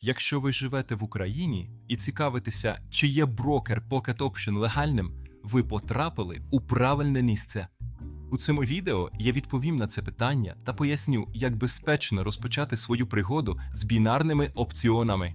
Якщо ви живете в Україні і цікавитеся, чи є брокер Pocket Option легальним, ви потрапили у правильне місце. У цьому відео я відповім на це питання та поясню, як безпечно розпочати свою пригоду з бінарними опціонами.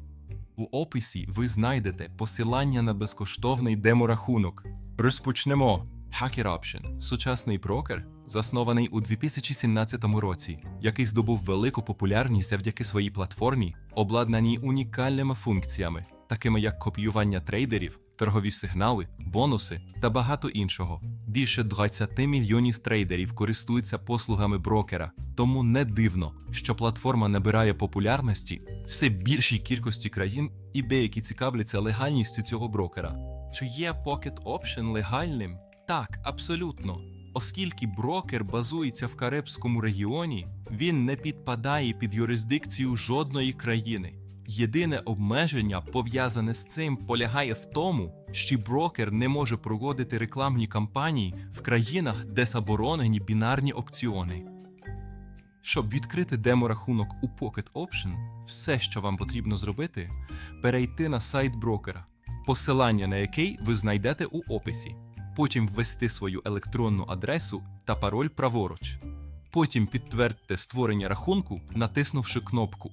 У описі ви знайдете посилання на безкоштовний деморахунок. Розпочнемо. Hacker Option – сучасний брокер, заснований у 2017 році, який здобув велику популярність завдяки своїй платформі, обладнаній унікальними функціями, такими як копіювання трейдерів, торгові сигнали, бонуси та багато іншого. Більше 20 мільйонів трейдерів користуються послугами брокера, тому не дивно, що платформа набирає популярності все більшій кількості країн і деякі цікавляться легальністю цього брокера. Чи є Pocket Option легальним? Так, абсолютно. Оскільки брокер базується в Карибському регіоні, він не підпадає під юрисдикцію жодної країни. Єдине обмеження, пов'язане з цим, полягає в тому, що брокер не може проводити рекламні кампанії в країнах, де заборонені бінарні опціони. Щоб відкрити деморахунок у Pocket Option, все, що вам потрібно зробити, перейти на сайт брокера, посилання на який ви знайдете у описі. Потім ввести свою електронну адресу та пароль праворуч. Потім підтвердьте створення рахунку, натиснувши кнопку.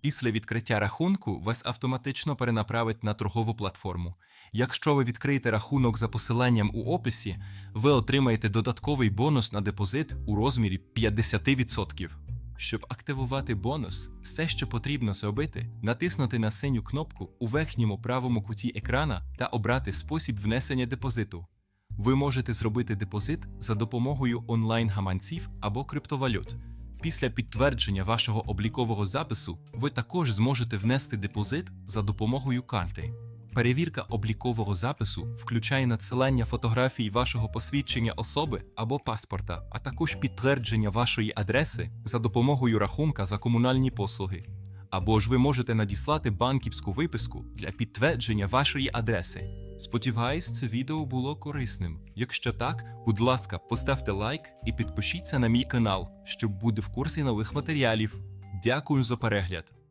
Після відкриття рахунку вас автоматично перенаправить на торгову платформу. Якщо ви відкриєте рахунок за посиланням у описі, ви отримаєте додатковий бонус на депозит у розмірі 50%. Щоб активувати бонус, все, що потрібно зробити, натиснути на синю кнопку у верхньому правому куті екрана та обрати спосіб внесення депозиту. Ви можете зробити депозит за допомогою онлайн-гаманців або криптовалют. Після підтвердження вашого облікового запису ви також зможете внести депозит за допомогою карти. Перевірка облікового запису включає надсилання фотографій вашого посвідчення особи або паспорта, а також підтвердження вашої адреси за допомогою рахунка за комунальні послуги. Або ж ви можете надіслати банківську виписку для підтвердження вашої адреси. Сподіваюсь, це відео було корисним. Якщо так, будь ласка, поставте лайк і підпишіться на мій канал, щоб бути в курсі нових матеріалів. Дякую за перегляд.